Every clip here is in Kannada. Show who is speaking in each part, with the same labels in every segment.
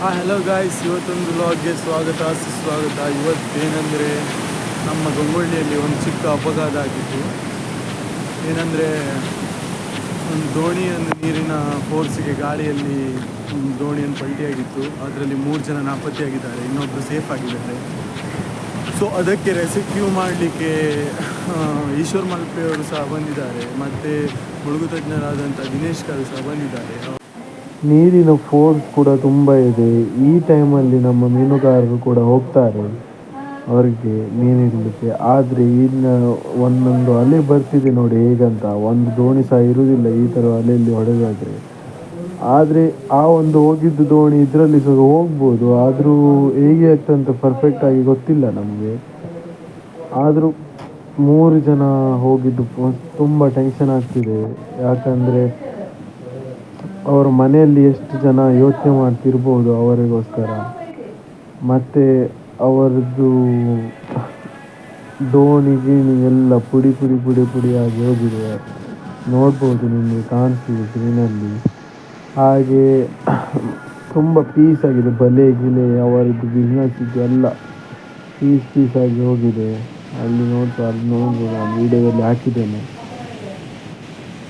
Speaker 1: ಹಾ ಹಲೋ ಗಾಯ್ಸ್ ಇವತ್ತೊಂದು ಲಾಗ್ಗೆ ಸ್ವಾಗತ, ಸುಸ್ವಾಗತ. ಇವತ್ತೇನೆಂದರೆ ನಮ್ಮ ಗಂಗೊಳ್ಳಿಯಲ್ಲಿ ಒಂದು ಚಿಕ್ಕ ಅಪಘಾತ ಆಗಿತ್ತು ಏನಂದರೆ ಒಂದು ದೋಣಿಯನ್ನು ನೀರಿನ ಫೋರ್ಸಿಗೆ ಗಾಳಿಯಲ್ಲಿ ಒಂದು ದೋಣಿಯನ್ನು ಪಲ್ಟಿಯಾಗಿತ್ತು. ಅದರಲ್ಲಿ ಮೂರು ಜನ ನಾಪತ್ತೆಯಾಗಿದ್ದಾರೆ ಇನ್ನೊಬ್ಬರು ಸೇಫ್ ಆಗಿದ್ದಾರೆ. ಸೊ ಅದಕ್ಕೆ ರೆಸ್ಕ್ಯೂ ಮಾಡಲಿಕ್ಕೆ ಈಶ್ವರ್ ಮಲ್ಪೆಯವರು ಸಹ ಬಂದಿದ್ದಾರೆ. ಮತ್ತು ಮುಳುಗು ತಜ್ಞರಾದಂಥ ದಿನೇಶ್ ಕಾರು ಸಹ ಬಂದಿದ್ದಾರೆ.
Speaker 2: ನೀರಿನ ಫೋರ್ಸ್ ಕೂಡ ತುಂಬ ಇದೆ. ಈ ಟೈಮಲ್ಲಿ ನಮ್ಮ ಮೀನುಗಾರರು ಕೂಡ ಹೋಗ್ತಾರೆ. ಅವರಿಗೆ ಮೀನು ಹಿಡಲಿಕ್ಕೆ. ಆದರೆ ಇನ್ನ ಒಂದೊಂದು ಅಲೆ ಬರ್ತಿದೆ ನೋಡಿ ಹೇಗಂತ. ಒಂದು ದೋಣಿ ಸಹ ಇರುವುದಿಲ್ಲ ಈ ಥರ ಅಲೆಯಲ್ಲಿ ಹೊಡೆದಾದರೆ. ಆದರೆ ಆ ಒಂದು ಹೋಗಿದ್ದು ದೋಣಿ ಇದರಲ್ಲಿ ಸಹ ಹೋಗ್ಬೋದು. ಆದರೂ ಹೇಗೆ ಆಗ್ತಂತ ಪರ್ಫೆಕ್ಟಾಗಿ ಗೊತ್ತಿಲ್ಲ ನಮಗೆ. ಆದರೂ ಮೂರು ಜನ ಹೋಗಿದ್ದು ತುಂಬ ಟೆನ್ಷನ್ ಆಗ್ತಿದೆ. ಯಾಕಂದರೆ ಅವರ ಮನೆಯಲ್ಲಿ ಎಷ್ಟು ಜನ ಯೋಚನೆ ಮಾಡ್ತಿರ್ಬೋದು ಅವರಿಗೋಸ್ಕರ. ಮತ್ತು ಅವರದ್ದು ದೋಣಿ ಗೀಣಿ ಎಲ್ಲ ಪುಡಿ ಪುಡಿ ಪುಡಿ ಪುಡಿಯಾಗಿ ಹೋಗಿದೆ. ನೋಡ್ಬೋದು ನಿಮಗೆ ಕಾಣಿಸ್ತಿದೆ ಸ್ಕ್ರೀನಲ್ಲಿ ಹಾಗೆ ತುಂಬ ಪೀಸ್ ಆಗಿದೆ, ಬಲೆ ಗಿಲೆ, ಅವರದ್ದು ಬಿಸ್ನೆಸ್ ಇದು ಎಲ್ಲ ಪೀಸ್ ಪೀಸಾಗಿ ಹೋಗಿದೆ. ಅಲ್ಲಿ ನೋಡ್ತಾ ಅಲ್ಲಿ ನೋಡ್ಬೋದು ನಾನು ವೀಡಿಯೋದಲ್ಲಿ ಹಾಕಿದ್ದೇನೆ.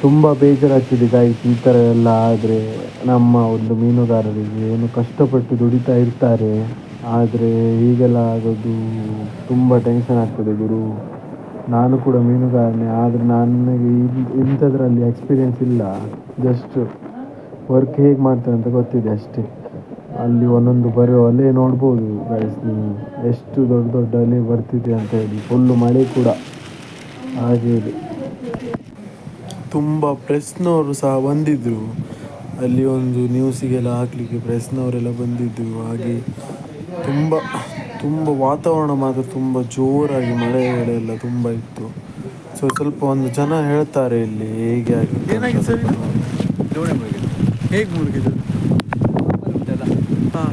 Speaker 2: ತುಂಬ ಬೇಜಾರಾಗ್ತಿದೆ ಗಾಯ್ಸ್ ಈ ಥರ ಎಲ್ಲ ಆದರೆ ನಮ್ಮ ಒಂದು ಮೀನುಗಾರರಿಗೆ ಏನು ಕಷ್ಟಪಟ್ಟು ದುಡಿತಾ ಇರ್ತಾರೆ. ಆದರೆ ಹೀಗೆಲ್ಲ ಆಗೋದು ತುಂಬ ಟೆನ್ಷನ್ ಆಗ್ತದೆ ಗುರು. ನಾನು ಕೂಡ ಮೀನುಗಾರನೇ, ಆದರೆ ನನಗೆ ಇಂಥದ್ರಲ್ಲಿ ಎಕ್ಸ್ಪೀರಿಯೆನ್ಸ್ ಇಲ್ಲ. ಜಸ್ಟ್ ವರ್ಕ್ ಹೇಗೆ ಮಾಡ್ತಾರೆ ಅಂತ ಗೊತ್ತಿದೆ ಅಷ್ಟೇ. ಅಲ್ಲಿ ಒಂದೊಂದು ಬರೋ ಅಲೆ ನೋಡ್ಬೋದು ಗೈಸ್ ನೀವು ಎಷ್ಟು ದೊಡ್ಡ ದೊಡ್ಡ ಅಲೆ ಬರ್ತಿದೆ ಅಂತ ಹೇಳಿ. ಫುಲ್ಲು ಮಳೆ ಕೂಡ. ಹಾಗೆ
Speaker 1: ತುಂಬ ಪ್ರೆಸ್ನವರು ಸಹ ಬಂದಿದ್ದರು ಅಲ್ಲಿ ಒಂದು ನ್ಯೂಸಿಗೆಲ್ಲ ಹಾಕಲಿಕ್ಕೆ ಪ್ರೆಸ್ನವರೆಲ್ಲ ಬಂದಿದ್ದರು ಹಾಗೆ ತುಂಬ ತುಂಬ ವಾತಾವರಣ ಮಾತ್ರ ತುಂಬ ಜೋರಾಗಿ ಮಳೆಗಳೆಲ್ಲ ತುಂಬ ಇತ್ತು. ಸೊ ಸ್ವಲ್ಪ ಒಂದು ಜನ ಹೇಳ್ತಾರೆ ಇಲ್ಲಿ ಹೇಗೆ ಆಗಿದೆ ಹೇಗೆ ಮುಳುಗಿದೆ?
Speaker 3: ಉಂಟಲ್ಲ
Speaker 1: ಹಾಂ.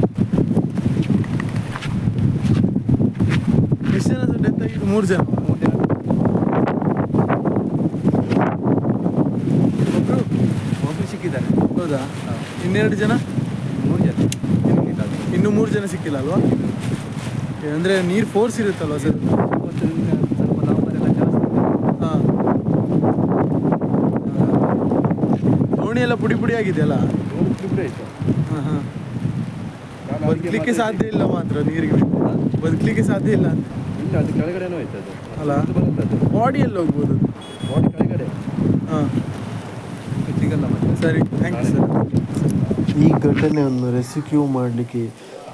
Speaker 1: ಎಷ್ಟು ಜನ ಡೆತ್ ಆಗಿದ್ದು? ಮೂರು ಜನ
Speaker 3: ಮೂರು ಜನ
Speaker 1: ಒಬ್ಬರು
Speaker 3: ಒಬ್ಬರು ಸಿಕ್ಕಿದ್ದಾರೆ.
Speaker 1: ಹೌದಾ? ಇನ್ನೆರಡು ಜನ?
Speaker 3: ಮೂರು ಜನ.
Speaker 1: ಇನ್ನು ಮೂರು ಜನ ಸಿಕ್ಕಿಲ್ಲ ಅಲ್ವಾ? ಅಂದರೆ ನೀರು ಫೋರ್ಸ್ ಇರುತ್ತಲ್ವ ಸರ್?
Speaker 3: ಸ್ವಲ್ಪ ಜಾಸ್ತಿ.
Speaker 1: ಹಾಂ. ದೋಣಿ ಎಲ್ಲ ಪುಡಿ ಪುಡಿ ಆಗಿದೆಯಲ್ಲ
Speaker 3: ಬಿಡಿ ಆಯ್ತು
Speaker 1: ಹಾಂ ಹಾಂ. ಬದುಕಲಿಕ್ಕೆ ಸಾಧ್ಯ ಇಲ್ಲ ಮಾತ್ರ ನೀರಿಗೆ. ಬದುಕಲಿಕ್ಕೆ ಸಾಧ್ಯ ಇಲ್ಲ.
Speaker 3: ಅದು ಕೆಳಗಡೆನೂ ಆಯ್ತು ಅದು
Speaker 1: ಅಲ್ಲ? ಬಾಡಿ ಎಲ್ಲ ಹೋಗ್ಬೋದು
Speaker 3: ಬಾಡಿ ಕೆಳಗಡೆ
Speaker 1: ಹಾಂ
Speaker 3: ಸಿಗಲ್ಲ ಮತ್ತೆ
Speaker 1: ಸರಿ ಥ್ಯಾಂಕ್ ಯು ಸರ್ ಈ ಘಟನೆಯನ್ನು ರೆಸ್ಕ್ಯೂ ಮಾಡಲಿಕ್ಕೆ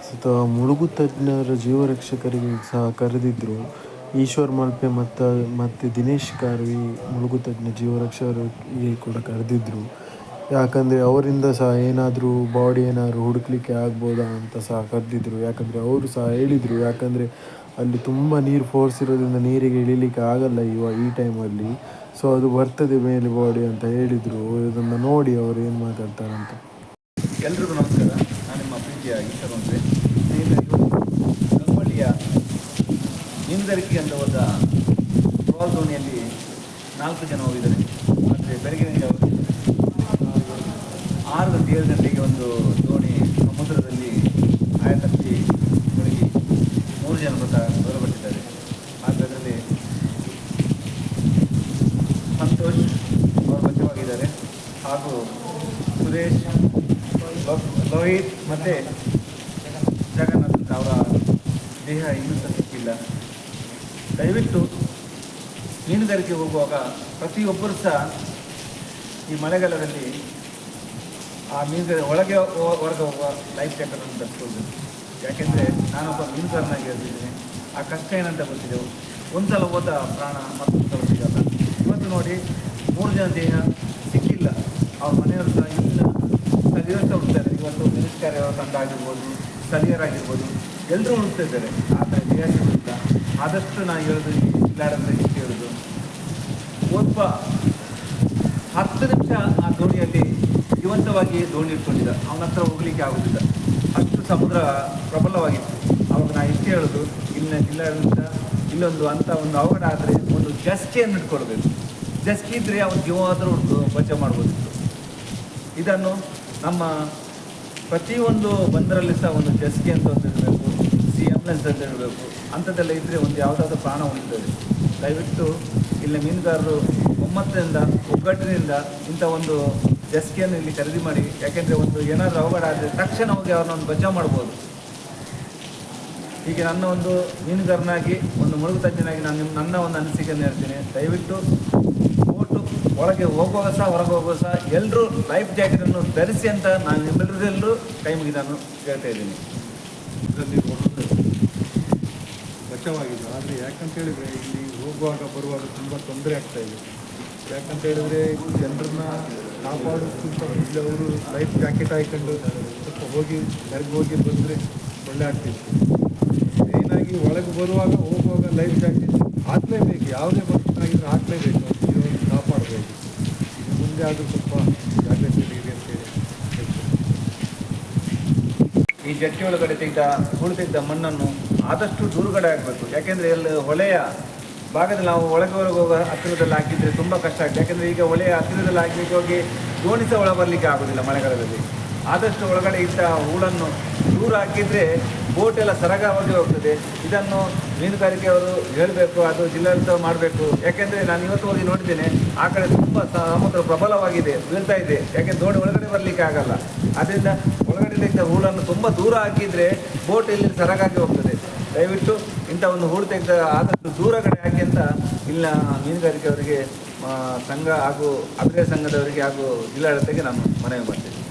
Speaker 1: ಸುತ್ತ ಮುಳುಗು ತಜ್ಞರ ಜೀವರಕ್ಷಕರಿಗೆ ಸಹ ಕರೆದಿದ್ದರು ಈಶ್ವರ್ ಮಲ್ಪೆ ಮತ್ತು ಮತ್ತು ದಿನೇಶ್ ಕಾರ್ವಿ ಮುಳುಗು ತಜ್ಞ ಜೀವರಕ್ಷಕರಿಗೆ ಕೂಡ ಕರೆದಿದ್ದರು ಯಾಕಂದರೆ ಅವರಿಂದ ಸಹ ಏನಾದರೂ ಬಾಡಿ ಏನಾದರೂ ಹುಡುಕ್ಲಿಕ್ಕೆ ಆಗ್ಬೋದಾ ಅಂತ ಸಹ ಕರೆದಿದ್ದರು ಯಾಕಂದರೆ ಅವರು ಸಹ ಹೇಳಿದರು. ಯಾಕಂದರೆ ಅಲ್ಲಿ ತುಂಬ ನೀರು ಫೋರ್ಸ್ ಇರೋದ್ರಿಂದ ನೀರಿಗೆ ಇಳಿಲಿಕ್ಕೆ ಆಗಲ್ಲ ಇವ ಈ ಟೈಮಲ್ಲಿ ಸೊ ಅದು ಬರ್ತದೆ ಮೇಲೆ ಬಾಡಿ ಅಂತ ಹೇಳಿದರು. ಇದನ್ನು ನೋಡಿ ಅವರು ಏನು ಮಾತಾಡ್ತಾರೆ ಅಂತ.
Speaker 3: ಎಲ್ರಿಗೂ ನಮಸ್ಕಾರ. ನಾನು ನಿಮ್ಮ ಪ್ರೀತಿಯ ಈಶ್ವರ ಅಂದರೆ ಸ್ನೇಹಿತರೆ ಇವತ್ತು ಗಂಗೊಳ್ಳಿಯ ಮೀನುಗಾರಿಕೆ ಅಂತ ಹೋದ ಟ್ರಾಲ್ ದೋಣಿಯಲ್ಲಿ ನಾಲ್ಕು ಜನ ಹೋಗಿದ್ದಾರೆ. ಆದರೆ ಬೆಳಗಿನ ಆರು ಗಂಟೆ ಏಳು ಗಂಟೆಗೆ ಒಂದು ದೋಣಿ ಸಮುದ್ರದಲ್ಲಿ ಜನ ಮೃತ ಹೊರಬಟ್ಟಿದ್ದಾರೆ ಆದರೆ ಅದರಲ್ಲಿ ಸಂತೋಷ್ ಅವರು ಬಚಾವಾಗಿದ್ದಾರೆ ಹಾಗೂ ಸುರೇಶ್ ಲೋಹಿತ್ ಮತ್ತು ಜಗನ್ನಾಥ್ ಅವರ ದೇಹ ಇನ್ನೂ ಸಹ ಸಿಕ್ಕಿಲ್ಲ ದಯವಿಟ್ಟು ಮೀನುಗಾರಿಕೆ ಹೋಗುವಾಗ ಪ್ರತಿಯೊಬ್ಬರು ಸಹ ಈ ಮಳೆಗಾಲದಲ್ಲಿ ಆ ಮೀನುಗಾರ ಒಳಗೆ ಹೊರಗೆ ಹೋಗುವ ಲೈಫ್ ಜಾಕೆಟನ್ನು ಧರಿಸ್ಕೊಳ್ಬೇಕು. ಯಾಕೆಂದರೆ ನಾನೊಬ್ಬ ಮೀನುಗಾರನಾಗಿ ಇರ್ತಿದ್ದೀನಿ. ಆ ಕಷ್ಟ ಏನಂತ ಗೊತ್ತಿದ್ದೆವು ಒಂದ್ಸಲ ಹೋದ ಪ್ರಾಣ ಮತ್ತೊಂದು ಸಲ ಸಿಗಲ್ಲ ಇವತ್ತು ನೋಡಿ ಮೂರು ಜನ ದೇಹ ಸಿಕ್ಕಿಲ್ಲ. ಅವ್ರ ಮನೆಯವರು ಸಹ ಇಲ್ಲ. ಸ್ಥಳೀಯರು ಹುಡ್ತಾರೆ ಇವತ್ತು ಮಿನಿಸ್ಟರ್ ತಂಡ ಆಗಿರ್ಬೋದು ಸ್ಥಳೀಯರಾಗಿರ್ಬೋದು ಎಲ್ಲರೂ ಹುಡುಕ್ತಾ ಇದ್ದಾರೆ. ಆದರೆ ದೇಹ ಸಿಗುತ್ತ? ಆದಷ್ಟು ನಾನು ಹೇಳೋದು ಇಲ್ಲಾಡಂದ್ರೆ ಹೇಳೋದು ಒಬ್ಬ ಹತ್ತು ನಿಮಿಷ ಆ ದೋಣಿಯಲ್ಲಿ ಜೀವಂತವಾಗಿ ದೋಣಿ ಇಟ್ಕೊಂಡಿದ್ದ. ಅವನ ಹತ್ರ ಹೋಗ್ಲಿಕ್ಕೆ ಆಗುದಿಲ್ಲ. ಅಷ್ಟು ಸಮುದ್ರ ಪ್ರಬಲವಾಗಿತ್ತು. ಅವಾಗ ನಾ ಇಷ್ಟೇ ಹೇಳೋದು ಇಲ್ಲಿನ ಜಿಲ್ಲಾಡಳಿತ ಇಲ್ಲೊಂದು ಅಂತ ಒಂದು ಅವಘಡ ಆದರೆ ಒಂದು ಜಸ್ಕೆಯನ್ನು ಇಟ್ಕೊಳ್ಬೇಕು ಜಸ್ಕಿ ಇದ್ದರೆ ಅವನ ಹುಡ್ದು ಬಚಾವ್ ಮಾಡ್ಬೋದಿತ್ತು ಇದನ್ನು ನಮ್ಮ ಪ್ರತಿಯೊಂದು ಬಂದರಲ್ಲಿ ಸಹ ಒಂದು ಜಸ್ಕಿ ಅಂತ ಒಂದು ಇರಬೇಕು, ಸಿ ಆಂಬುಲೆನ್ಸ್ ಅಂತ ಇರಬೇಕು, ಅಂಥದ್ದೆಲ್ಲ ಇದ್ದರೆ ಒಂದು ಯಾವುದಾದ್ರೂ ಪ್ರಾಣ ಉಳಿತದೆ. ದಯವಿಟ್ಟು ಇಲ್ಲಿ ಮೀನುಗಾರರು ಒಮ್ಮತದಿಂದ, ಒಗ್ಗಟ್ಟಿನಿಂದ ಇಂಥ ಒಂದು ಜಸ್ಕಿಯನ್ನು ಇಲ್ಲಿ ಖರೀದಿ ಮಾಡಿ, ಯಾಕೆಂದರೆ ಒಂದು ಏನಾದರೂ ಅವಘಡ ಆದರೆ ತಕ್ಷಣ ಹೋಗಿ ಅವ್ರನ್ನ ಒಂದು ಬಚಾವ್ ಮಾಡ್ಬೋದು. ಹೀಗೆ ನನ್ನ ಒಂದು ಮೀನುಗಾರನಾಗಿ, ಒಂದು ಮುಳುಗು ತಜ್ಞನಾಗಿ ನಾನು ನಿಮ್ಮ ನನ್ನ ಒಂದು ಅನಿಸಿಕೆಯನ್ನು ಹೇಳ್ತೀನಿ. ದಯವಿಟ್ಟು ಬೋಟು ಒಳಗೆ ಹೋಗುವಾಗ ಸಹ, ಹೊರಗೆ ಹೋಗುವಾಗ ಸಹ ಎಲ್ಲರೂ ಲೈಫ್ ಜಾಕೆಟನ್ನು ಧರಿಸಿ ಅಂತ ನಾನು ನಿಮ್ಮೆಲ್ಲರಲ್ಲೂ ಕೈ ಮುಗಿ ನಾನು ಹೇಳ್ತಾ ಇದ್ದೀನಿ.
Speaker 4: ಇದರಲ್ಲಿ ಒಂದು ಬಚಾವಾಗಿದೆ ಆದರೆ ಯಾಕಂತ ಹೇಳಿದರೆ ಇಲ್ಲಿ ಹೋಗುವಾಗ, ಬರುವಾಗ ತುಂಬ ತೊಂದರೆ ಆಗ್ತಾ ಇದೆ. ಯಾಕಂತ ಹೇಳಿದರೆ ಜನರನ್ನ ಕಾಪಾಡೋದಕ್ಕಿಂತ ಮೊದಲು ಅವರು ಲೈಫ್ ಜಾಕೆಟ್ ಹಾಕೊಂಡು ಸ್ವಲ್ಪ ಹೋಗಿ ಹೊರಗೆ ಹೋಗಿ ಬಂದರೆ ಒಳ್ಳೆ ಆಗ್ತಿತ್ತು. ಮೇಯ್ನಾಗಿ ಒಳಗೆ ಬರುವಾಗ ಹೋಗುವಾಗ ಲೈಫ್ ಜಾಕೆಟ್ ಹಾಕ್ಲೇಬೇಕು, ಯಾವುದೇ ಆಗಿದ್ರೆ ಹಾಕಲೇಬೇಕು ಜೀವನ ಕಾಪಾಡಬೇಕು. ಮುಂದೆ ಆದರೂ ಸ್ವಲ್ಪ ಜಾಗ್ರತೆ ಇದೆ ಅಂತೇಳಿ
Speaker 3: ಈ ಜಟ್ಟಿ ಒಳಗಡೆ ತೆಗೆದ ಉಳಿದಿದ್ದ ಮಣ್ಣನ್ನು ಆದಷ್ಟು ದೂರುಗಡೆ ಆಗಬೇಕು ಯಾಕೆಂದರೆ ಎಲ್ಲ ಹೊಳೆಯ ಭಾಗದಲ್ಲಿ ನಾವು ಒಳಗೆ ಹೊರಗೆ ಹೋಗೋ ಹತ್ತಿರದಲ್ಲಿ ಹಾಕಿದರೆ ತುಂಬ ಕಷ್ಟ ಆಗ್ತದೆ. ಯಾಕೆಂದರೆ ಈಗ ಒಳೆಯ ಹತ್ತಿರದಲ್ಲಿ ಹಾಕಲಿಕ್ಕೆ ಹೋಗಿ ದೋಣಿ ಸಹ ಒಳ ಬರಲಿಕ್ಕೆ ಆಗೋದಿಲ್ಲ ಮಳೆಗಾಲದಲ್ಲಿ. ಆದಷ್ಟು ಒಳಗಡೆ ಇದ್ದ ಹೂಳನ್ನು ದೂರ ಹಾಕಿದರೆ ಬೋಟ್ ಎಲ್ಲ ಸರಗವಾಗಿ ಹೋಗ್ತದೆ. ಇದನ್ನು ಮೀನುಗಾರಿಕೆಯವರು ಹೇಳಬೇಕು, ಅದು ಜಿಲ್ಲಾಡಳಿತ ಮಾಡಬೇಕು. ಯಾಕೆಂದರೆ ನಾನು ಇವತ್ತು ಹೋಗಿ ನೋಡಿದ್ದೇನೆ, ಆ ಕಡೆ ತುಂಬ ಸಮುದ್ರ ಪ್ರಬಲವಾಗಿದೆ, ಬೀಳ್ತಾ ಇದೆ. ಯಾಕೆ ದೋಣಿ ಒಳಗಡೆ ಬರಲಿಕ್ಕೆ ಆಗಲ್ಲ. ಅದರಿಂದ ಒಳಗಡೆ ಇದ್ದ ಹೂಳನ್ನು ತುಂಬ ದೂರ ಹಾಕಿದರೆ ಬೋಟ್ ಇಲ್ಲಿ ಸರಗಾಗಿ ಹೋಗ್ತದೆ. ದಯವಿಟ್ಟು ಇಂಥ ಒಂದು ಹೂಳು ಆದಷ್ಟು ದೂರ ಕಡೆ ಹಾಕಿ ಅಂತ ಇಲ್ಲಿನ ಮೀನುಗಾರಿಕೆಯವರಿಗೆ ಸಂಘ ಹಾಗೂ ಅಭಿನಯ ಸಂಘದವರಿಗೆ ಹಾಗೂ ಜಿಲ್ಲಾಡಳಿತಕ್ಕೆ ನಾನು ಮನವಿ ಮಾಡ್ತೇನೆ.